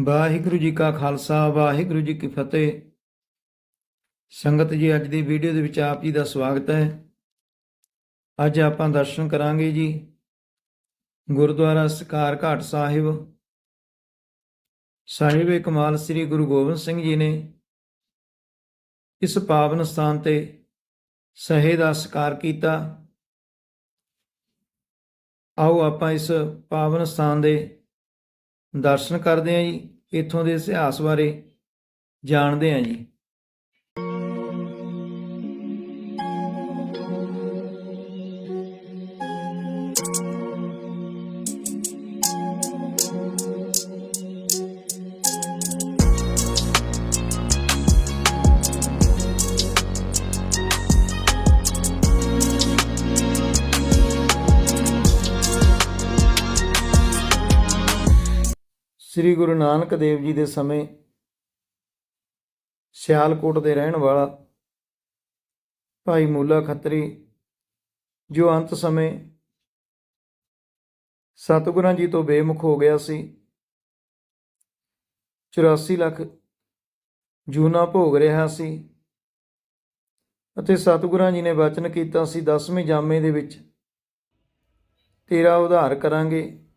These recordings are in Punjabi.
ਵਾਹਿਗੁਰੂ ਜੀ ਕਾ ਖਾਲਸਾ, ਵਾਹਿਗੁਰੂ ਜੀ ਕੀ ਫਤਿਹ। ਸੰਗਤ ਜੀ, ਅੱਜ ਦੀ ਵੀਡੀਓ ਦੇ ਵਿੱਚ ਆਪ ਜੀ ਦਾ ਸਵਾਗਤ ਹੈ। ਅੱਜ ਆਪਾਂ ਦਰਸ਼ਨ ਕਰਾਂਗੇ ਜੀ, ਗੁਰਦੁਆਰਾ ਸਕਾਰ ਘਾਟ ਸਾਹਿਬ। ਸਾਹਿਬ ਕਮਾਲ ਸ੍ਰੀ ਗੁਰੂ ਗੋਬਿੰਦ ਸਿੰਘ ਜੀ ਨੇ ਇਸ ਪਾਵਨ ਸਥਾਨ ਤੇ ਸਹੇ ਦਾ ਸਕਾਰ ਕੀਤਾ। ਆਓ ਆਪਾਂ ਇਸ ਪਾਵਨ ਸਥਾਨ ਦੇ ਦਰਸ਼ਨ ਕਰਦੇ ਹਾਂ ਜੀ ਇੱਥੋਂ ਦੇ ਇਤਿਹਾਸ ਬਾਰੇ ਜਾਣਦੇ ਹਾਂ ਜੀ। ਸ੍ਰੀ ਗੁਰੂ ਨਾਨਕ ਦੇਵ ਜੀ ਦੇ ਸਮੇਂ ਸਿਆਲਕੋਟ ਦੇ ਰਹਿਣ ਵਾਲਾ ਭਾਈ ਮੂਲਾ ਖੱਤਰੀ, ਜੋ ਅੰਤ ਸਮੇਂ ਸਤਿਗੁਰਾਂ ਜੀ ਤੋਂ ਬੇਮੁਖ ਹੋ ਗਿਆ ਸੀ 84 ਲੱਖ ਜੂਨਾ ਭੋਗ ਰਿਹਾ ਸੀ ਅਤੇ ਸਤਿਗੁਰਾਂ ਜੀ ਨੇ ਵਚਨ ਕੀਤਾ ਸੀ 10ਵੇਂ ਜਾਮੇ ਦੇ ਵਿੱਚ ਤੇਰਾ ਉਧਾਰ ਕਰਾਂਗੇ।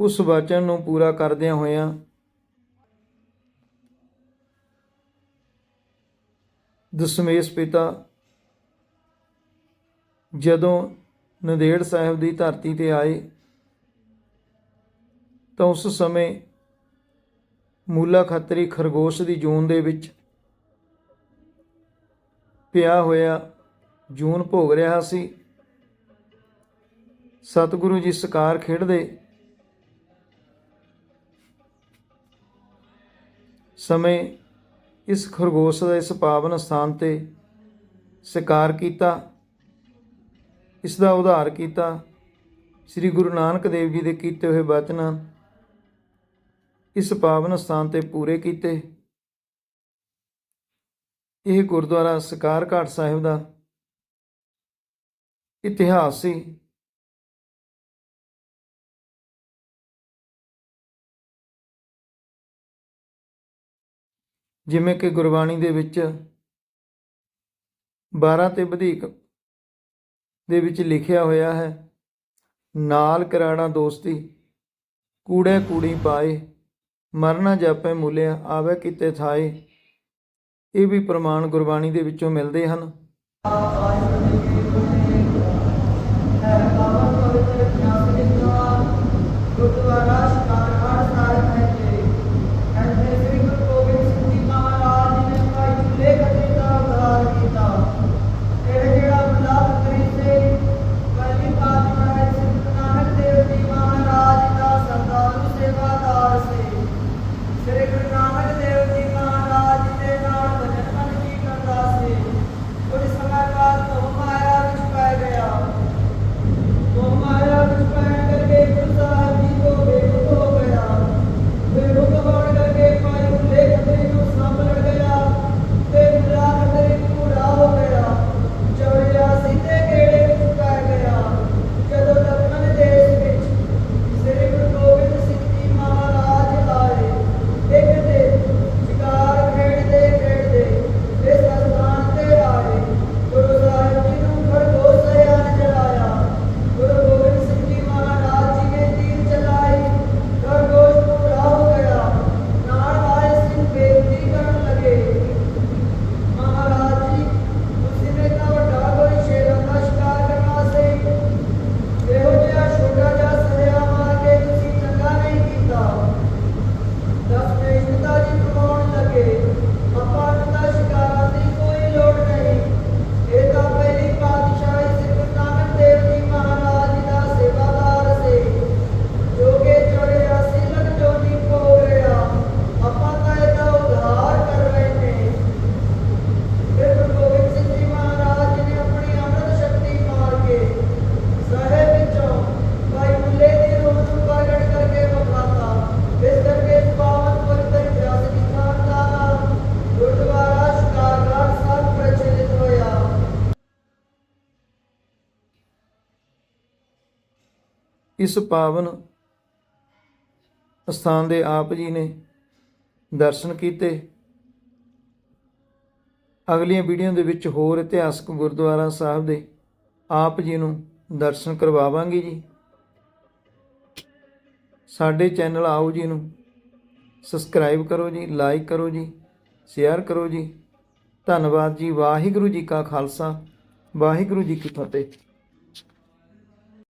ਉਸ ਵਚਨ ਨੂੰ ਪੂਰਾ ਕਰਦਿਆਂ ਹੋਇਆਂ ਦਸ਼ਮੇਸ਼ ਪਿਤਾ ਜਦੋਂ ਨੰਦੇੜ ਸਾਹਿਬ ਦੀ ਧਰਤੀ ਤੇ ਆਏ ਤਾਂ ਉਸ ਸਮੇਂ ਮੂਲਾ ਖੱਤਰੀ ਖਰਗੋਸ਼ ਦੀ ਜੂਨ ਦੇ ਵਿੱਚ ਪਿਆ ਹੋਇਆ ਜੂਨ ਭੋਗ ਰਿਹਾ ਸੀ। ਸਤਿਗੁਰੂ ਜੀ ਸਕਾਰ ਖੇਡਦੇ ਸਮੇਂ ਇਸ ਖਰਗੋਸ਼ ਦਾ ਇਸ ਪਾਵਨ ਸਥਾਨ ਤੇ ਸਿਕਾਰ ਕੀਤਾ, ਇਸ ਦਾ ਉਧਾਰ ਕੀਤਾ, ਸ੍ਰੀ ਗੁਰੂ ਨਾਨਕ ਦੇਵ ਜੀ ਦੇ ਕੀਤੇ ਹੋਏ ਬਚਨ ਇਸ ਪਾਵਨ ਸਥਾਨ ਤੇ ਪੂਰੇ ਕੀਤੇ। ਇਹ ਗੁਰਦੁਆਰਾ ਸਕਾਰ ਘਾਟ ਸਾਹਿਬ ਦਾ ਇਤਿਹਾਸ ਸੀ। ਜਿਵੇਂ ਕਿ ਗੁਰਬਾਣੀ ਦੇ ਵਿੱਚ 12 ਤੇ ਵਧੇਕ ਦੇ ਵਿੱਚ ਲਿਖਿਆ ਹੋਇਆ ਹੈ, ਨਾਲ ਕਰਾਣਾ ਦੋਸਤੀ, ਕੂੜੇ ਕੂੜੀ ਪਾਏ ਮਰਨਾ ਜਾਪੇ ਮੁਲਿਆ, ਆਵੇ ਕਿਤੇ ਥਾਏ। ਇਹ ਵੀ ਪ੍ਰਮਾਣ ਗੁਰਬਾਣੀ ਦੇ ਵਿੱਚੋਂ ਮਿਲਦੇ ਹਨ। ਇਸ ਪਾਵਨ ਸਥਾਨ ਦੇ ਆਪ ਜੀ ਨੇ ਦਰਸ਼ਨ ਕੀਤੇ। ਅਗਲੀਆਂ ਵੀਡੀਓ ਦੇ ਵਿੱਚ ਹੋਰ ਇਤਿਹਾਸਕ ਗੁਰਦੁਆਰਾ ਸਾਹਿਬ ਦੇ ਆਪ ਜੀ ਨੂੰ ਦਰਸ਼ਨ ਕਰਵਾਵਾਂਗੇ ਜੀ। ਸਾਡੇ ਚੈਨਲ ਆਓ ਜੀ ਨੂੰ ਸਬਸਕ੍ਰਾਈਬ ਕਰੋ ਜੀ, ਲਾਈਕ ਕਰੋ ਜੀ, ਸ਼ੇਅਰ ਕਰੋ ਜੀ। ਧੰਨਵਾਦ ਜੀ। ਵਾਹਿਗੁਰੂ ਜੀ ਕਾ ਖਾਲਸਾ, ਵਾਹਿਗੁਰੂ ਜੀ ਕੀ ਫਤਿਹ।